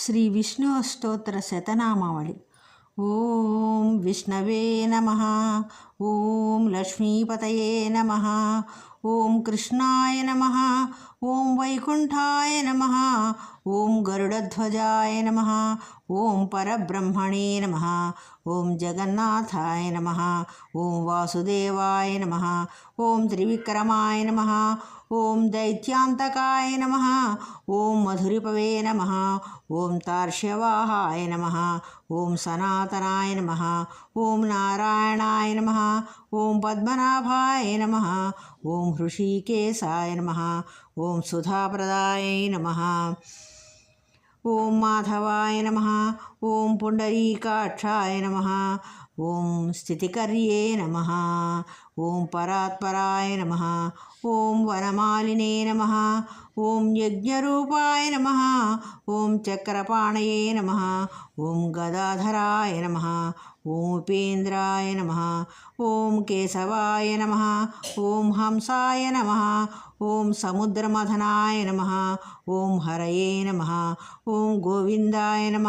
శ్రీ విష్ణు అష్టోత్తర శతనామావళి. ఓం విష్ణవే నమ. ఓం లక్ష్మీపతయే నమ. ఓం కృష్ణాయ నమ ఓం వైకుంఠాయ నమ ఓం గరుడధ్వజాయ నమ ఓం పరబ్రహ్మణే నమ ఓం జగన్నాథాయ నమ ఓం వాసుదేవాయ నమ ఓం త్రివిక్రమాయ నమ ఓం దైత్యాంతకాయ నమ ఓం మధురిపవే నమ ఓం తార్ష్యవాహాయ నమ ఓం సనాతనాయ నమ ఓం నారాయణాయ నమ ఓం పద్మనాభాయ నమ ఓం హృషీకేశాయ నమ. ఓం సుధాప్రదాయ నమ. ఓం మాధవాయ నమ. ఓం పుండరీకాక్షాయ నమ. ఓం స్థితికర్యే నమ. ఓం పరాత్పరాయ నమ. ఓం వనమాలినే నమ. ఓం యజ్ఞరూపాయ నమ. ఓం చక్రపాణయే నమ. ఓం గదాధరాయ నమ. ఓం ఉపేంద్రాయ నమ ఓం కేశవాయ నమ ఓం హంసాయ నమ ఓం సముద్రమథనాయ నమ ఓం హరయే నమ ఓం గోవిందాయ నమ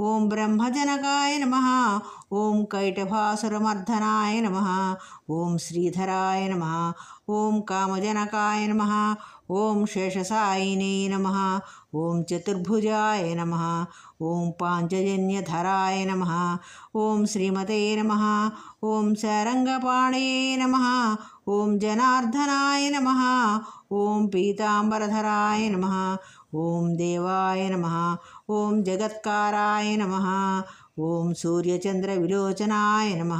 ఓం బ్రహ్మజనకాయ నమ ఓం కైటభాసురమర్ధనాయ నమ ఓం శ్రీధరాయ నమ ఓం కామజనకాయ నమ ఓం శేషసాయినే నమ ఓం చతుర్భుజాయ నమ ఓం పాంచజన్యధరాయ నమ ఓం శ్రీమతే నమ ఓం శరంగపాణయే నమ ఓం జనార్దనాయ నమ ఓం పీతాంబరధరాయ నమ ఓం దేవాయ నమ ఓం జగత్కారాయ నమ ఓం సూర్యచంద్ర విలోచనాయ నమ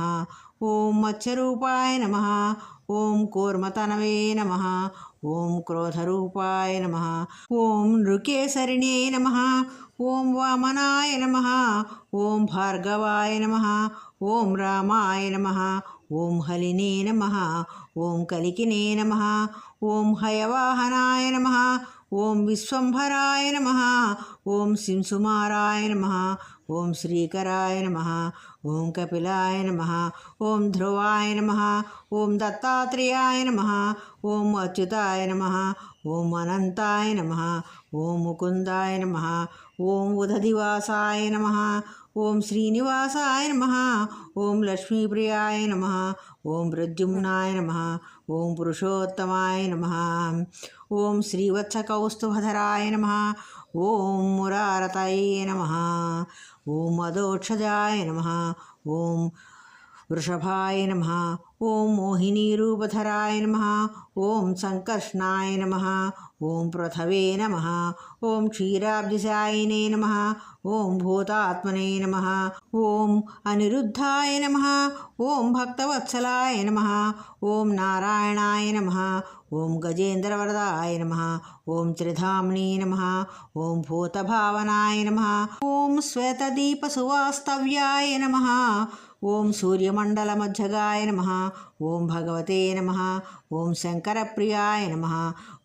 ఓం మత్స్యరూపాయ నమ ఓం కూర్మతనవే నమ ఓం క్రోధరూపాయ నమ ఓం నృకేసరిణే నమ ఓం వామనాయ నమ ఓం భార్గవాయ నమ ఓం రామాయ నమ ఓం హలినే నమ ఓం కలికినే నమ ఓం హయవాహనాయ నమ ఓం విశ్వంభరాయ నమ ఓం సింసుమారాయ నమ ఓం శ్రీకరాయ నమ ఓం కపిలాయ నమ ఓం ధ్రువాయ నమ ఓం దత్తాత్రేయాయ నమ ఓం అచ్యుతాయ నమ ఓం అనంతాయ నమ ఓం ముకుందాయ నమ ఓం ఉదధివాసాయ నమ ఓం శ్రీనివాసాయ నమ ఓం లక్ష్మీప్రియాయ నమ ఓం ప్రద్యుమ్నాయ నమ ఓం పురుషోత్తమాయ నమ ఓం శ్రీవత్సకౌస్తుభధరాయ నమ ఓం మురారతయ నమ ఓం మదోక్షజాయ నమ ఓం వృషభాయ నమ ఓం మోహినీ రూపధరాయ నమ ఓం సంకర్షణాయ నమ ఓం పృథవే నమ ఓం క్షీరాబ్దిశాయినే నమ ఓం భూతాత్మనే నమ ఓం అనిరుద్ధాయ నమ ఓం భక్తవత్సలాయ నమ ఓం నారాయణాయ నమ ఓం గజేంద్రవరదాయ నమ ఓం త్రిధామ్ని నమ ఓం భూతభావనాయ నమ ఓం శ్వేతదీపసువాస్తవ్యాయ నమ ఓం సూర్యమండల మధ్యగాయ నమ ఓం భగవతే నమ ఓం శంకరప్రియాయ నమ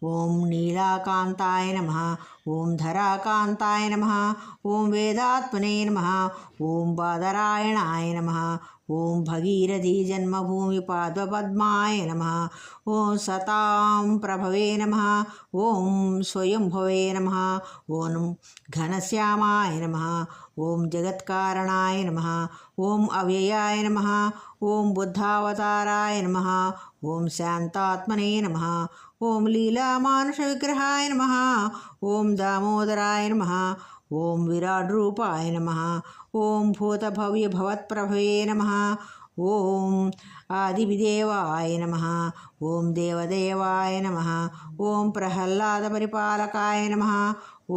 ఓం నీలాకాంతాయ నమ ఓం ధరాకాంతాయ నమ ఓం వేదాత్మనే నమ ఓం బాదరాయణాయ నమ ఓం భగీరథీ జన్మభూమి పాద్వపద్మాయ నమ ఓం సతాం ప్రభవే నమ ఓం స్వయంభవే నమ ఓం ఘనశ్యామాయ నమ ఓం జగత్కారణాయ నమ ఓం అవ్యయాయ నమ ఓం బుద్ధావతారాయ నమ ఓం శాంతాత్మనే నమ ఓం లీలామానుష విగ్రహాయ నమ ఓం దామోదరాయ నమ ఓం విరాట్ రూపాయ నమ ఓం భూతభవ్య భవత్ప్రభవే నమ ఓం ఆదివిదేవాయ నమ ఓం దేవదేవాయ నమ ఓం ప్రహ్లాద పరిపాలకాయ నమ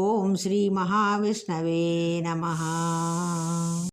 ఓం శ్రీ మహావిష్ణవే నమ.